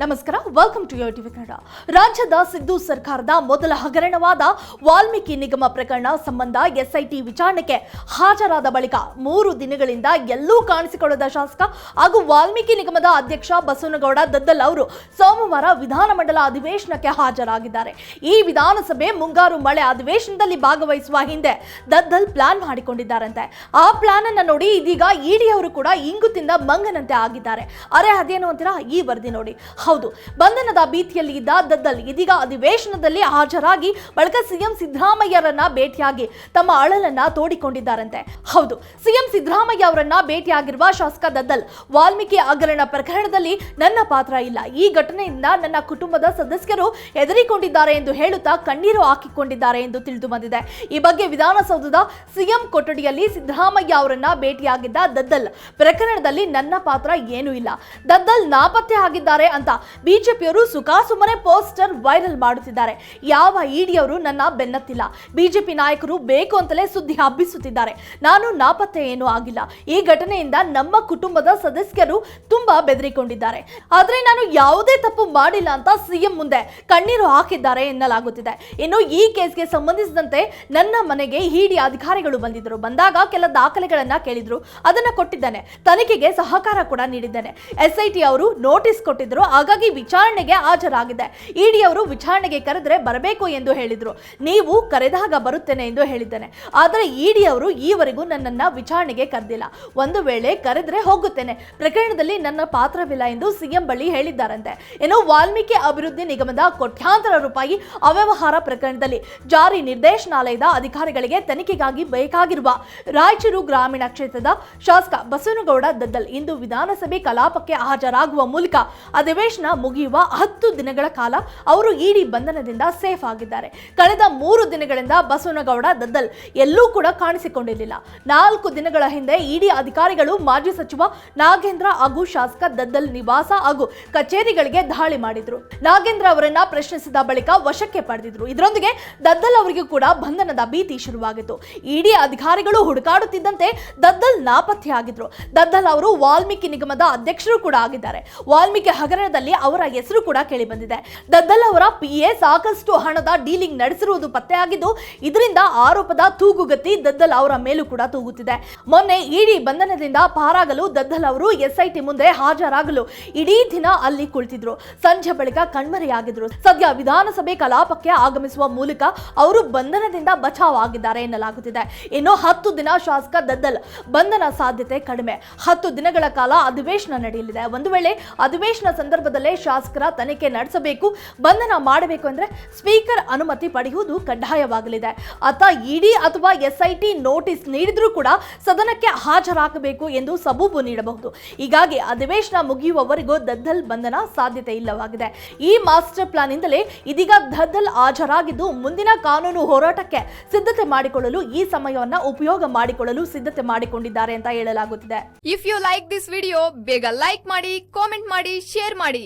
ನಮಸ್ಕಾರ welcome to Yo TV Kannada. ರಾಜ್ಯದ ಸಿದ್ದು ಸರ್ಕಾರದ ಮೊದಲ ಹಗರಣವಾದ ವಾಲ್ಮೀಕಿ ನಿಗಮ ಪ್ರಕರಣ ಸಂಬಂಧ ಎಸ್ಐಟಿ ವಿಚಾರಣೆಗೆ ಹಾಜರಾದ ಬಳಿಕ ಮೂರು ದಿನಗಳಿಂದ ಎಲ್ಲೂ ಕಾಣಿಸಿಕೊಳ್ಳದ ಶಾಸಕ ಹಾಗೂ ವಾಲ್ಮೀಕಿ ನಿಗಮದ ಅಧ್ಯಕ್ಷ ಬಸವನಗೌಡ ದದ್ದಲ್ ಅವರು ಸೋಮವಾರ ವಿಧಾನಮಂಡಲ ಅಧಿವೇಶನಕ್ಕೆ ಹಾಜರಾಗಿದ್ದಾರೆ. ಈ ವಿಧಾನಸಭೆ ಮುಂಗಾರು ಮಳೆ ಅಧಿವೇಶನದಲ್ಲಿ ಭಾಗವಹಿಸುವ ಹಿಂದೆ ದದ್ದಲ್ ಪ್ಲಾನ್ ಮಾಡಿಕೊಂಡಿದ್ದಾರಂತೆ. ಆ ಪ್ಲಾನ್ ಅನ್ನು ನೋಡಿ ಇದೀಗ ಇಡಿ ಅವರು ಕೂಡ ಇಂಗು ತಿಂದ ಮಂಗನಂತೆ ಆಗಿದ್ದಾರೆ. ಅರೆ, ಅದೇನು ಅಂತೀರಾ? ಈ ವರದಿ ನೋಡಿ. ಹೌದು. ಬಂಧನದ ಭೀತಿಯಲ್ಲಿ ಇದ್ದ ದದ್ದಲ್ ಇದೀಗ ಅಧಿವೇಶನದಲ್ಲಿ ಹಾಜರಾಗಿ ಬಳಿಕ ಸಿಎಂ ಸಿದ್ದರಾಮಯ್ಯರನ್ನ ಭೇಟಿಯಾಗಿ ತಮ್ಮ ಅಳಲನ್ನ ತೋಡಿಕೊಂಡಿದ್ದಾರಂತೆ. ಹೌದು, ಸಿಎಂ ಸಿದ್ದರಾಮಯ್ಯ ಅವರನ್ನ ಭೇಟಿಯಾಗಿರುವ ಶಾಸಕ ದದ್ದಲ್ ವಾಲ್ಮೀಕಿ ಹಗರಣ ಪ್ರಕರಣದಲ್ಲಿ ನನ್ನ ಪಾತ್ರ ಇಲ್ಲ. ಈ ಘಟನೆಯಿಂದ ನನ್ನ ಕುಟುಂಬದ ಸದಸ್ಯರು ಹೆದರಿಕೊಂಡಿದ್ದಾರೆ ಎಂದು ಹೇಳುತ್ತಾ ಕಣ್ಣೀರು ಹಾಕಿಕೊಂಡಿದ್ದಾರೆ ಎಂದು ತಿಳಿದು ಬಂದಿದೆ. ಈ ಬಗ್ಗೆ ವಿಧಾನಸೌಧದ ಸಿಎಂ ಕೊಠಡಿಯಲ್ಲಿ ಸಿದ್ದರಾಮಯ್ಯ ಅವರನ್ನ ಭೇಟಿಯಾಗಿದ್ದ ದದ್ದಲ್ ಪ್ರಕರಣದಲ್ಲಿ ನನ್ನ ಪಾತ್ರ ಏನೂ ಇಲ್ಲ. ದದ್ದಲ್ ನಾಪತ್ತೆ ಆಗಿದ್ದಾರೆ ಅಂತ ಬಿಜೆಪಿಯವರು ಸುಖಾಸುಮ್ಮನೆ ಪೋಸ್ಟರ್ ವೈರಲ್ ಮಾಡುತ್ತಿದ್ದಾರೆ. ಯಾವ ಇಡಿಯವರು ನನ್ನ ಬೆನ್ನತ್ತಿಲ್ಲ. ಬಿಜೆಪಿ ನಾಯಕರು ಬೇಕು ಅಂತಲೇ ಸುದ್ದಿ ಹಬ್ಬಿಸುತ್ತಿದ್ದಾರೆ. ನಾನು ನಾಪತ್ತೆ ಏನೂ ಆಗಿಲ್ಲ. ಈ ಘಟನೆಯಿಂದ ನಮ್ಮ ಕುಟುಂಬದ ಸದಸ್ಯರು ತುಂಬಾ ಬೆದರಿಕೊಂಡಿದ್ದಾರೆ. ಆದ್ರೆ ನಾನು ಯಾವುದೇ ತಪ್ಪು ಮಾಡಿಲ್ಲ ಅಂತ ಸಿಎಂ ಮುಂದೆ ಕಣ್ಣೀರು ಹಾಕಿದ್ದಾರೆ ಎನ್ನಲಾಗುತ್ತಿದೆ. ಇನ್ನು ಈ ಕೇಸ್ಗೆ ಸಂಬಂಧಿಸಿದಂತೆ ನನ್ನ ಮನೆಗೆ ಇಡಿ ಅಧಿಕಾರಿಗಳು ಬಂದಿದ್ದರು. ಬಂದಾಗ ಕೆಲ ದಾಖಲೆಗಳನ್ನ ಕೇಳಿದ್ರು. ಅದನ್ನ ಕೊಟ್ಟಿದ್ದೇನೆ. ತನಿಖೆಗೆ ಸಹಕಾರ ಕೂಡ ನೀಡಿದ್ದೇನೆ. ಎಸ್ಐಟಿ ಅವರು ನೋಟಿಸ್ ಕೊಟ್ಟಿದ್ರು ಹಾಗಾಗಿ ವಿಚಾರಣೆಗೆ ಹಾಜರಾಗಿದೆ. ಇಡಿ ಅವರು ವಿಚಾರಣೆಗೆ ಕರೆದರೆ ಬರಬೇಕು ಎಂದು ಹೇಳಿದರು. ನೀವು ಕರೆದಾಗ ಬರುತ್ತೇನೆ ಎಂದು ಹೇಳಿದ್ದೇನೆ. ಆದರೆ ಇಡಿ ಅವರು ಈವರೆಗೂ ನನ್ನನ್ನ ವಿಚಾರಣೆಗೆ ಕರೆದಿಲ್ಲ. ಒಂದು ವೇಳೆ ಕರೆದರೆ ಹೋಗುತ್ತೇನೆ. ಪ್ರಕರಣದಲ್ಲಿ ನನ್ನ ಪಾತ್ರವಿಲ್ಲ ಎಂದು ಸಿಎಂ ಬಳಿ ಹೇಳಿದ್ದಾರಂತೆ. ಇನ್ನು ವಾಲ್ಮೀಕಿ ಅಭಿವೃದ್ಧಿ ನಿಗಮದ ಕೋಟ್ಯಾಂತರ ರೂಪಾಯಿ ಅವ್ಯವಹಾರ ಪ್ರಕರಣದಲ್ಲಿ ಜಾರಿ ನಿರ್ದೇಶನಾಲಯದ ಅಧಿಕಾರಿಗಳಿಗೆ ತನಿಖೆಗಾಗಿ ಬೇಕಾಗಿರುವ ರಾಯಚೂರು ಗ್ರಾಮೀಣ ಕ್ಷೇತ್ರದ ಶಾಸಕ ಬಸವನಗೌಡ ದದ್ದಲ್ ಇಂದು ವಿಧಾನಸಭೆ ಕಲಾಪಕ್ಕೆ ಹಾಜರಾಗುವ ಮೂಲಕ ಅಧಿವೇಶನ ಮುಗಿಯುವ ಹತ್ತು ದಿನಗಳ ಕಾಲ ಅವರು ಇಡಿ ಬಂಧನದಿಂದ ಸೇಫ್ ಆಗಿದ್ದಾರೆ. ಕಳೆದ ಮೂರು ದಿನಗಳಿಂದ ಬಸವನಗೌಡ ದದ್ದಲ್ ಎಲ್ಲೂ ಕೂಡ ಕಾಣಿಸಿಕೊಂಡಿರಲಿಲ್ಲ. ನಾಲ್ಕು ದಿನಗಳ ಹಿಂದೆ ಇಡಿ ಅಧಿಕಾರಿಗಳು, ಮಾಜಿ ಸಚಿವ ನಾಗೇಂದ್ರ ಹಾಗೂ ಶಾಸಕ ದದ್ದಲ್ ನಿವಾಸ ಹಾಗೂ ಕಚೇರಿಗಳಿಗೆ ದಾಳಿ ಮಾಡಿದ್ರು. ನಾಗೇಂದ್ರ ಅವರನ್ನ ಪ್ರಶ್ನಿಸಿದ ಬಳಿಕ ವಶಕ್ಕೆ ಪಡೆದಿದ್ರು. ಇದರೊಂದಿಗೆ ದದ್ದಲ್ ಅವರಿಗೂ ಕೂಡ ಬಂಧನದ ಭೀತಿ ಶುರುವಾಗಿತ್ತು. ಇಡಿ ಅಧಿಕಾರಿಗಳು ಹುಡುಕಾಡುತ್ತಿದ್ದಂತೆ ದದ್ದಲ್ ನಾಪತ್ತೆಯಾಗಿದ್ರು. ದದ್ದಲ್ ಅವರು ವಾಲ್ಮೀಕಿ ನಿಗಮದ ಅಧ್ಯಕ್ಷರು ಕೂಡ ಆಗಿದ್ದಾರೆ. ವಾಲ್ಮೀಕಿ ಹಗರಣದಲ್ಲಿ ಅವರ ಹೆಸರು ಕೂಡ ಕೇಳಿ ಬಂದಿದೆ ದದ್ದಲ್ ಅವರ ಪಿಎ ಸಾಕಷ್ಟು ಹಣದ ಡೀಲಿಂಗ್ ನಡೆಸಿರುವುದು ಪತ್ತೆಯಾಗಿದ್ದು, ಇದರಿಂದ ಆರೋಪದ ತೂಗುಗತಿ ದದ್ದಲ್ ಅವರ ಮೇಲೂ ಕೂಡ ತೂಗುತ್ತಿದೆ. ಮೊನ್ನೆ ಇಡಿ ಬಂಧನದಿಂದ ಪಾರಾಗಲು ದದ್ದಲ್ ಅವರು ಎಸ್ಐಟಿ ಮುಂದೆ ಹಾಜರಾಗಲು ಇಡೀ ದಿನ ಅಲ್ಲಿ ಕುಳಿತಿದ್ರು. ಸಂಜೆ ಬಳಿಕ ಕಣ್ಮರೆಯಾಗಿದ್ರು. ಸದ್ಯ ವಿಧಾನಸಭೆ ಕಲಾಪಕ್ಕೆ ಆಗಮಿಸುವ ಮೂಲಕ ಅವರು ಬಂಧನದಿಂದ ಬಚಾವ್ ಆಗಿದ್ದಾರೆ ಎನ್ನಲಾಗುತ್ತಿದೆ. ಇನ್ನು ಹತ್ತು ದಿನ ಶಾಸಕ ದದ್ದಲ್ ಬಂಧನ ಸಾಧ್ಯತೆ ಕಡಿಮೆ. ಹತ್ತು ದಿನಗಳ ಕಾಲ ಅಧಿವೇಶನ ನಡೆಯಲಿದೆ. ಒಂದು ವೇಳೆ ಅಧಿವೇಶನ ಸಂದರ್ಭದಲ್ಲೇ ಶಾಸಕರ ತನಿಖೆ ನಡೆಸಬೇಕು, ಬಂಧನ ಮಾಡಬೇಕು ಅಂದ್ರೆ ಸ್ಪೀಕರ್ ಅನುಮತಿ ಪಡೆಯುವುದು ಕಡ್ಡಾಯವಾಗಲಿದೆ. ಅತ ಇಡಿ ಅಥವಾ ಎಸ್ಐಟಿ ನೋಟಿಸ್ ನೀಡಿದ್ರೂ ಕೂಡ ಸದನಕ್ಕೆ ಹಾಜರಾಗಬೇಕು ಎಂದು ಸಬೂಬು ನೀಡಬಹುದು. ಹೀಗಾಗಿ ಅಧಿವೇಶನ ಮುಗಿಯುವವರೆಗೂ ದದ್ದಲ್ ಬಂಧನ ಸಾಧ್ಯತೆ ಇಲ್ಲವಾಗಿದೆ. ಈ ಮಾಸ್ಟರ್ ಪ್ಲಾನ್ ಇಂದಲೇ ಇದೀಗ ದದ್ದಲ್ ಹಾಜರಾಗಿದ್ದು ಮುಂದಿನ ಕಾನೂನು ಹೋರಾಟಕ್ಕೆ ಸಿದ್ಧತೆ ಮಾಡಿಕೊಳ್ಳಲು ಈ ಸಮಯವನ್ನು ಉಪಯೋಗ ಮಾಡಿಕೊಳ್ಳಲು ಸಿದ್ಧತೆ ಮಾಡಿಕೊಂಡಿದ್ದಾರೆ ಅಂತ ಹೇಳಲಾಗುತ್ತಿದೆ. If you like this video ಬೇಗ ಲೈಕ್ ಮಾಡಿ ಕಾಮೆಂಟ್ ಮಾಡಿ ಶೇರ್ ಮಾಡಿ.